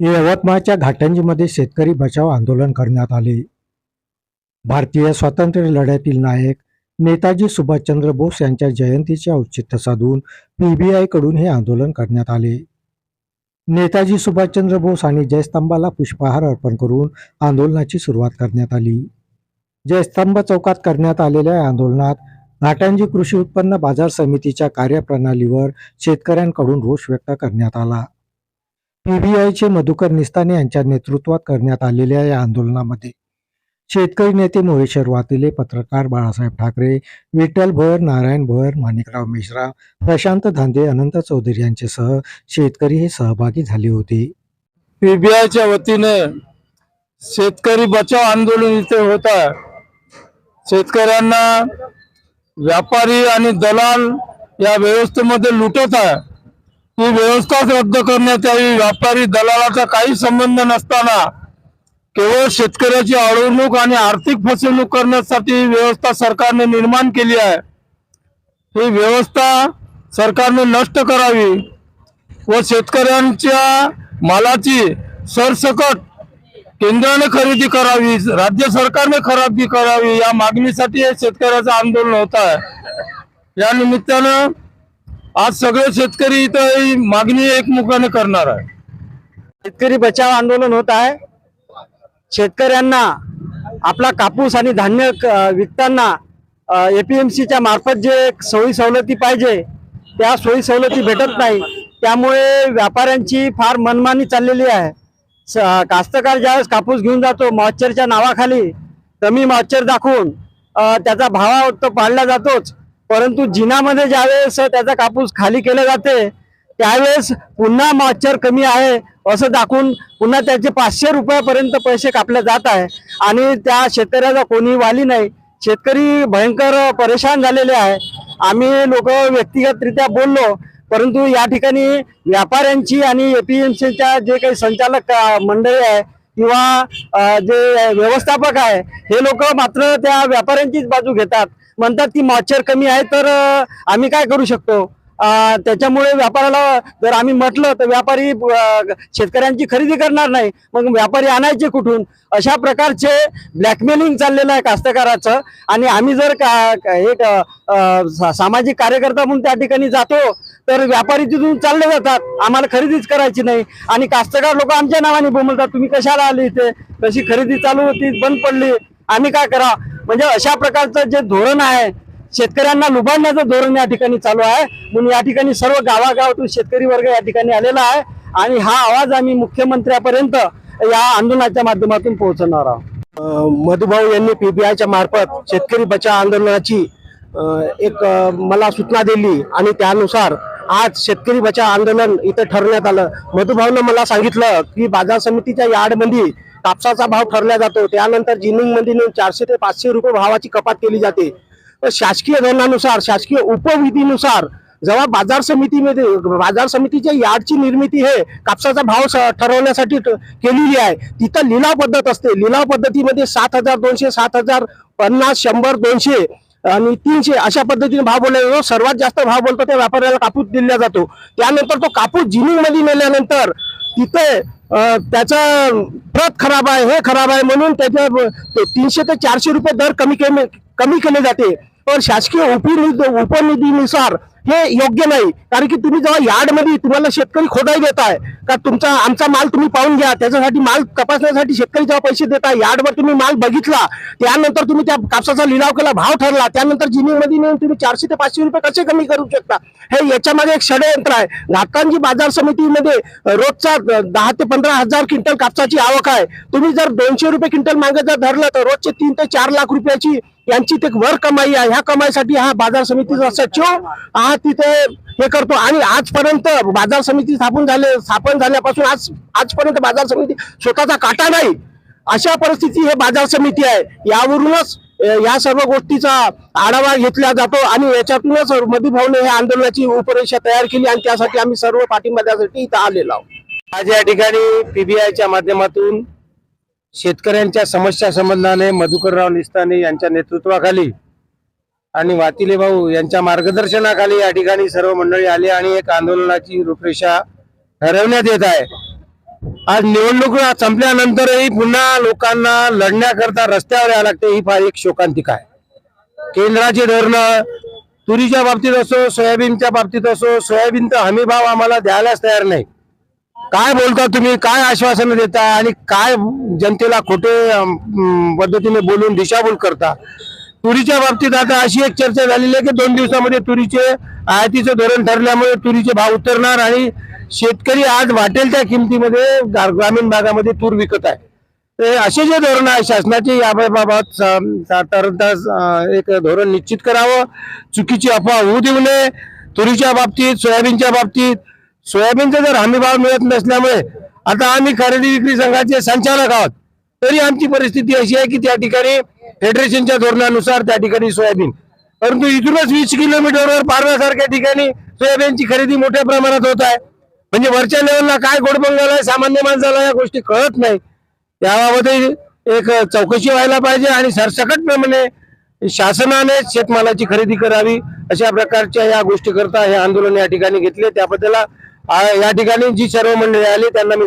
यवतमाळच्या घाटंजीमध्ये शेतकरी बचाव आंदोलन करण्यात आले. भारतीय स्वातंत्र्य लढ्यातील नायक नेताजी सुभाषचंद्र बोस यांच्या जयंतीचे औचित्य साधून पीबीआयकडून हे आंदोलन करण्यात आले. नेताजी सुभाषचंद्र बोस आणि जयस्तंभाला पुष्पहार अर्पण करून आंदोलनाची सुरुवात करण्यात आली. जयस्तंभ चौकात करण्यात आलेल्या या आंदोलनात घाटंजी कृषी उत्पन्न बाजार समितीच्या कार्यप्रणालीवर शेतकऱ्यांकडून रोष व्यक्त करण्यात आला. पीबीआयचे मधुकर निस्ताने यांच्या नेतृत्वात करण्यात आलेल्या या आंदोलनामध्ये. शेतकरी नेते मोरेश्वर वातिले पत्रकार बाळासाहेब ठाकरे विठ्ठल भर नारायण भर माणिकराव मिश्रा प्रशांत धांदे अनंत चौधरी यांच्यासह शेतकरी हे सहभागी झाले होते. पीबीआयच्या वतीने शेतकरी बचाव आंदोलन इथे होत आहे. शेतकऱ्यांना व्यापारी आणि दलाल या व्यवस्थेमध्ये लुटत आहे. ती व्यवस्थाच रद्द करण्यात यावी. व्यापारी दलालाचा काही संबंध नसताना केवळ शेतकऱ्याची अडवणूक आणि आर्थिक फसवणूक करण्यासाठी ही व्यवस्था सरकारने निर्माण केली आहे. ही व्यवस्था सरकारने नष्ट करावी व शेतकऱ्यांच्या मालाची सरसकट केंद्राने खरेदी करावी राज्य सरकारने खरेदी करावी या मागणीसाठी हे शेतकऱ्याचं आंदोलन होत आहे. या निमित्तानं आज सगळे शेतकरी इथं मागणी एकमुखाने करणार आहे. शेतकरी बचाव आंदोलन होत आहे. शेतकऱ्यांना आपला कापूस आणि धान्य क- विकताना एपीएमसीच्या मार्फत जे सोयी सवलती पाहिजे त्या सोयी सवलती भेटत नाही. त्यामुळे व्यापाऱ्यांची फार मनमानी चाललेली आहे. स- कास्तकार ज्यावेळेस कापूस घेऊन जातो मॉइश्चरच्या नावाखाली कमी मॉइश्चर दाखवून त्याचा भाव तो पाळला जातोच. परंतु जिनामध्ये ज्यावेळेस त्याचा कापूस खाली केला जाते त्यावेळेस पुन्हा मॉइश्चर कमी आहे असं दाखवून पुन्हा त्याचे पाचशे रुपयापर्यंत पैसे कापले जात आहे. आणि त्या शेतकऱ्याचा कोणी वाली नाही. शेतकरी भयंकर परेशान झालेले आहे. आम्ही लोक व्यक्तिगतरित्या बोललो परंतु या ठिकाणी व्यापाऱ्यांची आणि एपीएमसीच्या जे काही संचालक मंडळी आहे किंवा जे व्यवस्थापक आहे हे लोक मात्र त्या व्यापाऱ्यांचीच बाजू घेतात. म्हणतात की मॉइश्चर कमी आहे तर आम्ही काय करू शकतो? त्याच्यामुळे व्यापाराला जर आम्ही म्हटलं तर व्यापारी शेतकऱ्यांची खरेदी करणार नाही. मग व्यापारी आणायचे कुठून? अशा प्रकारचे ब्लॅकमेलिंग चाललेलं आहे कास्तकाराचं. आणि आम्ही जर का एक सामाजिक कार्यकर्ता म्हणून त्या ठिकाणी जातो तर व्यापारी तिथून चालले जातात. आम्हाला खरेदीच करायची नाही. आणि कास्तकार लोक आमच्या नावाने बोलतात तुम्ही कशाला आले इथे? कशी खरेदी चालू होती? बंद पडली. आम्ही काय करा? म्हणजे अशा प्रकारचं जे धोरण आहे शेतकऱ्यांना लुबाडण्याचं धोरण या ठिकाणी चालू आहे. म्हणून या ठिकाणी सर्व गावागावातून शेतकरी वर्ग या ठिकाणी आलेला आहे आणि हा आवाज आम्ही मुख्यमंत्र्यापर्यंत या आंदोलनाच्या माध्यमातून पोहोचवणार आहोत. मधुभाऊ यांनी पीबीआयच्या मार्फत शेतकरी बचाव आंदोलनाची एक मला सूचना दिली आणि त्यानुसार आज शेतकरी बचाव आंदोलन इथं ठरवण्यात आलं. मधुभाऊनं मला सांगितलं की बाजार समितीच्या यार्डमध्ये कापसाचा भाव ठरला जातो. त्यानंतर जिनिंगमध्ये नेऊन चारशे ते पाचशे रुपये भावाची कपात केली जाते. तर शासकीय धोरणानुसार शासकीय उपविधीनुसार जेव्हा बाजार समितीमध्ये बाजार समितीच्या यार्डची निर्मिती हे कापसाचा भाव स- ठरवण्यासाठी ट- केलेली आहे. तिथं लिलाव पद्धत असते. लिलाव पद्धतीमध्ये सात हजार दोनशे सात हजार पन्नास शंभर दोनशे आणि तीनशे अशा पद्धतीने भाव बोलला जातो. सर्वात जास्त भाव बोलतो त्या व्यापाऱ्याला कापूस दिला जातो. त्यानंतर तो कापूस जिनिंगमध्ये नेल्यानंतर तिथे त्याचा प्रत खराब आहे हे खराब आहे म्हणून त्याच्या तीनशे ते चारशे रुपये दर कमी केले कमी केले जाते. पण शासकीय उपनिधी उपनिधीनुसार हे योग्य नाही. कारण की तुम्ही जेव्हा यार्डमध्ये तुम्हाला शेतकरी खोदाई देत आहे का तुमचा आमचा माल तुम्ही पाहून घ्या त्याच्यासाठी माल तपासण्यासाठी शेतकरी जेव्हा पैसे देताय यार्डवर तुम्ही माल बघितला त्यानंतर तुम्ही त्या कापसाचा लिलाव केला भाव ठरला त्यानंतर जिनिंगमध्ये नेऊन तुम्ही चारशे ते पाचशे रुपये कसे कमी करू शकता? हे याच्यामध्ये एक षडयंत्र आहे. घाटकांजी बाजार समितीमध्ये रोजचा दहा ते पंधरा हजार क्विंटल कापसाची आवक आहे. तुम्ही जर दोनशे रुपये क्विंटल मागे जर धरलं तर रोजचे तीन ते चार लाख रुपयाची यांची ते वर कमाई आहे. ह्या कमाईसाठी हा बाजार समितीचा सचिव हा तिथे हे करतो. आणि आजपर्यंत बाजार समिती स्थापन झाले स्थापन झाल्यापासून आज आजपर्यंत बाजार समिती स्वतःचा काटा नाही. अशा परिस्थिती हे बाजार समिती आहे. यावरूनच या सर्व गोष्टीचा आढावा घेतला जातो आणि याच्यातूनच मधुभावने हे आंदोलनाची उपरेषा तयार केली आणि त्यासाठी आम्ही सर्व पाठिंबा द्यासाठी इथं आलेलो आहोत. आज या ठिकाणी पीबीआयच्या माध्यमातून शेतकऱ्यांच्या समस्या संबंधाने मधुकरराव निस्ताने यांच्या नेतृत्वाखाली आणि वातिले भाऊ यांच्या मार्गदर्शनाखाली या ठिकाणी सर्व मंडळी आली आणि एक आंदोलनाची रूपरेषा ठरवण्यात येत आहे. आज निवडणूक संपल्यानंतरही पुन्हा लोकांना लढण्याकरता रस्त्यावर यावं लागते ही फार एक शोकांतिका आहे. केंद्राचे धोरणं तुरीच्या बाबतीत असो सोयाबीनच्या बाबतीत असो सोयाबीन तर आम्हाला द्यायलाच तयार नाही. काय बोलता तुम्ही? काय आश्वासनं देता? आणि काय जनतेला खोटे पद्धतीने बोलून दिशाभूल करता? तुरीच्या बाबतीत आता अशी एक चर्चा झालेली आहे की दोन दिवसामध्ये तुरीचे आयातीचं धोरण ठरल्यामुळे तुरीचे भाव उतरणार आणि शेतकरी आज वाटेल त्या किमतीमध्ये ग्रामीण भागामध्ये तूर विकत आहे. ते असे जे धोरण आहे शासनाचे याबाबत साधारणतः एक धोरण निश्चित करावं. चुकीची अफवा होऊ देऊ नये. तुरीच्या बाबतीत सोयाबीनच्या बाबतीत सोयाबीनचा जर हमी भाव मिळत नसल्यामुळे आता आम्ही खरेदी विक्री संघाचे संचालक आहोत तरी आमची परिस्थिती अशी आहे की त्या ठिकाणी फेडरेशनच्या धोरणानुसार त्या ठिकाणी सोयाबीन. परंतु इथूनच वीस किलोमीटरवर पारव्यासारख्या ठिकाणी सोयाबीनची खरेदी मोठ्या प्रमाणात होत आहे. म्हणजे वरच्या लेवलला काय गोडबंगाल आहे सामान्य माणसाला या गोष्टी कळत नाही. याबाबतही एक चौकशी व्हायला पाहिजे आणि सरसकटप्रमाणे शासनाने शेतमालाची खरेदी करावी अशा प्रकारच्या या गोष्टी करता हे आंदोलन या ठिकाणी घेतले. त्याबद्दल या ठिकाणी जी सर्व मंडळी आली त्यांना मी